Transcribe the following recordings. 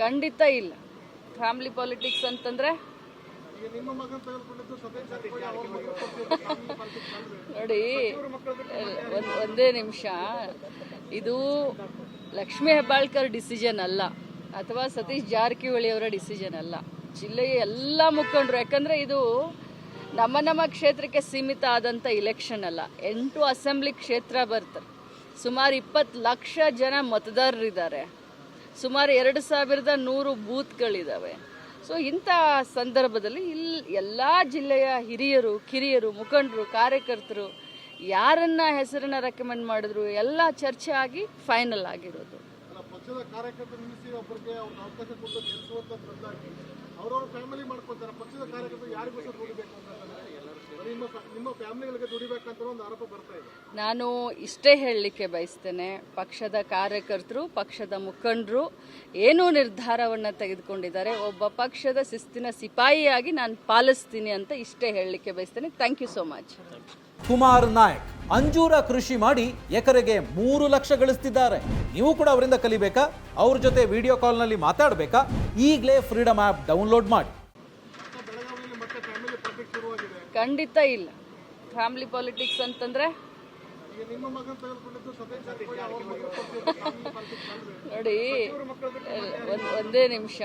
ಖಂಡಿತ ಇಲ್ಲ. Family politics ಅಂತಂದ್ರೆ? ನೋಡಿ, ಒಂದ್ ಒಂದೇ ನಿಮಿಷ. ಇದು ಲಕ್ಷ್ಮೀ ಹೆಬ್ಬಾಳ್ಕರ್ ಡಿಸಿಷನ್ ಅಲ್ಲ. ಅಥವಾ ಸತೀಶ್ ಜಾರಕಿಹೊಳಿ ಅವರ ಡಿಸಿಷನ್ ಅಲ್ಲ. ಜಿಲ್ಲೆಯ ಎಲ್ಲ ಮುಖಂಡರು, ಯಾಕಂದ್ರೆ ಇದು ನಮ್ಮ ನಮ್ಮ ಕ್ಷೇತ್ರಕ್ಕೆ ಸೀಮಿತ ಆದಂಥ ಇಲೆಕ್ಷನ್ ಅಲ್ಲ. ಎಂಟು ಅಸೆಂಬ್ಲಿ ಕ್ಷೇತ್ರ ಬರ್ತಾರೆ ಸುಮಾರು ಇಪ್ಪತ್ತು ಲಕ್ಷ ಜನ ಮತದಾರರಿದ್ದಾರೆ. ಸುಮಾರು ಎರಡು ಸಾವಿರದ ನೂರು ಬೂತ್ಗಳಿದ್ದಾವೆ ಸೊ ಇಂಥ ಸಂದರ್ಭದಲ್ಲಿ ಇಲ್ಲಿ ಎಲ್ಲ ಜಿಲ್ಲೆಯ ಹಿರಿಯರು, ಕಿರಿಯರು, ಮುಖಂಡರು, ಕಾರ್ಯಕರ್ತರು ಯಾರನ್ನ ಹೆಸರನ್ನ ರೆಕಮೆಂಡ್ ಮಾಡಿದ್ರು, ಎಲ್ಲ ಚರ್ಚೆ ಆಗಿ ಫೈನಲ್ ಆಗಿರೋದು. ಅವ್ರವ್ರ ಫ್ಯಾಮಿಲಿ ಮಾಡ್ಕೊತಾರೆ ಪಕ್ಷದ ಕಾರ್ಯಕರ್ತರು ಯಾರಿಗೋಸ್ಕರ ದುಡಿಬೇಕು ನಿಮ್ಮ ನಿಮ್ಮ ಫ್ಯಾಮಿಲಿಗಳಿಗೆ ದುಡಿಬೇಕಂತ ಒಂದು ಆರೋಪ ಬರ್ತಾ ಇದೆ. ನಾನು ಇಷ್ಟೇ ಹೇಳಲಿಕ್ಕೆ ಬಯಸ್ತೇನೆ, ಪಕ್ಷದ ಕಾರ್ಯಕರ್ತರು, ಪಕ್ಷದ ಮುಖಂಡರು ಏನೂ ನಿರ್ಧಾರವನ್ನು ತೆಗೆದುಕೊಂಡಿದ್ದಾರೆ. ಒಬ್ಬ ಪಕ್ಷದ ಶಿಸ್ತಿನ ಸಿಪಾಯಿಯಾಗಿ ನಾನು ಪಾಲಿಸ್ತೀನಿ ಅಂತ ಇಷ್ಟೇ ಹೇಳಲಿಕ್ಕೆ ಬಯಸ್ತೇನೆ. Thank you so much Kumar Nayak ಅಂಜೂರ ಕೃಷಿ ಮಾಡಿ ಎಕರೆಗೆ ಮೂರು ಲಕ್ಷ ಗಳಿಸ್ತಿದ್ದಾರೆ. ನೀವು ಕೂಡ ಅವರಿಂದ ಕಲಿಬೇಕಾ? ಅವ್ರ ಜೊತೆ ವಿಡಿಯೋ ಕಾಲ್ನಲ್ಲಿ ಮಾತಾಡಬೇಕಾ? ಈಗಲೇ ಫ್ರೀಡಮ್ ಆ್ಯಪ್ ಡೌನ್ಲೋಡ್ ಮಾಡಿ. ಖಂಡಿತ ಇಲ್ಲ. ಫ್ಯಾಮಿಲಿ ಪಾಲಿಟಿಕ್ಸ್ ಅಂತಂದ್ರೆ? ನೋಡಿ, ಒಂದೇ ನಿಮಿಷ.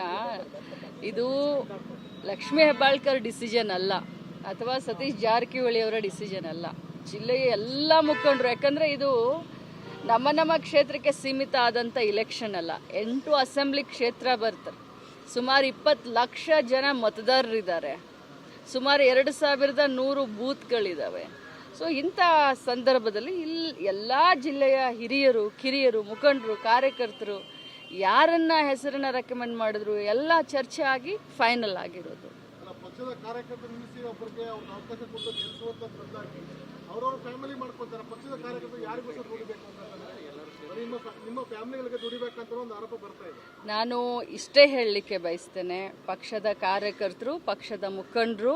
ಇದು ಲಕ್ಷ್ಮೀ ಹೆಬ್ಬಾಳ್ಕರ್ ಡಿಸಿಷನ್ ಅಲ್ಲ. ಅಥವಾ ಸತೀಶ್ ಜಾರಕಿಹೊಳಿ ಅವರ ಡಿಸಿಷನ್ ಅಲ್ಲ. ಜಿಲ್ಲೆಯ ಎಲ್ಲ ಮುಖಂಡರು, ಯಾಕಂದ್ರೆ ಇದು ನಮ್ಮ ನಮ್ಮ ಕ್ಷೇತ್ರಕ್ಕೆ ಸೀಮಿತ ಆದಂಥ ಇಲೆಕ್ಷನ್ ಅಲ್ಲ. ಎಂಟು ಅಸೆಂಬ್ಲಿ ಕ್ಷೇತ್ರ ಬರ್ತಾರೆ. ಸುಮಾರು ಇಪ್ಪತ್ತು ಲಕ್ಷ ಜನ ಮತದಾರರಿದ್ದಾರೆ. ಸುಮಾರು ಎರಡು ಸಾವಿರದ ನೂರು ಬೂತ್ಗಳಿದ್ದಾವೆ ಸೊ ಇಂಥ ಸಂದರ್ಭದಲ್ಲಿ ಇಲ್ಲಿ ಎಲ್ಲ ಜಿಲ್ಲೆಯ ಹಿರಿಯರು, ಕಿರಿಯರು, ಮುಖಂಡರು, ಕಾರ್ಯಕರ್ತರು ಯಾರನ್ನ ಹೆಸರನ್ನ ರೆಕಮೆಂಡ್ ಮಾಡಿದ್ರು, ಎಲ್ಲ ಚರ್ಚೆ ಆಗಿ ಫೈನಲ್ ಆಗಿರೋದು. ಪಕ್ಷದ ಕಾರ್ಯಕರ್ತರು ನಿಲ್ಲಿಸಿ ಒಬ್ಬರಿಗೆ ಅವ್ರಿಗೆ ಅವಕಾಶ ಕೊಟ್ಟು ಗೆಲ್ಲಿಸುವಂತ ಬದಲಾಗಿ ಅವ್ರವ್ರ ಫ್ಯಾಮಿಲಿ ಮಾಡ್ಕೊತಾರೆ ಪಕ್ಷದ ಕಾರ್ಯಕರ್ತರು ಯಾರಿಗೋಸ್ಕರ ದುಡಿಬೇಕು ನಿಮ್ಮ ನಿಮ್ಮ ಫ್ಯಾಮಿಲಿಗಳಿಗೆ ದುಡಿಬೇಕಂತ ಒಂದು ಆರೋಪ ಬರ್ತಾ ಇದೆ. ನಾನು ಇಷ್ಟೇ ಹೇಳಲಿಕ್ಕೆ ಬಯಸ್ತೇನೆ, ಪಕ್ಷದ ಕಾರ್ಯಕರ್ತರು, ಪಕ್ಷದ ಮುಖಂಡರು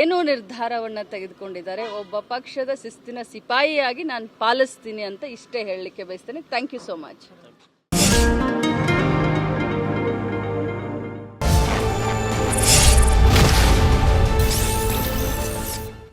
ಏನೂ ನಿರ್ಧಾರವನ್ನು ತೆಗೆದುಕೊಂಡಿದ್ದಾರೆ. ಒಬ್ಬ ಪಕ್ಷದ ಶಿಸ್ತಿನ ಸಿಪಾಯಿಯಾಗಿ ನಾನು ಪಾಲಿಸ್ತೀನಿ ಅಂತ ಇಷ್ಟೇ ಹೇಳಲಿಕ್ಕೆ ಬಯಸ್ತೇನೆ. Thank you so much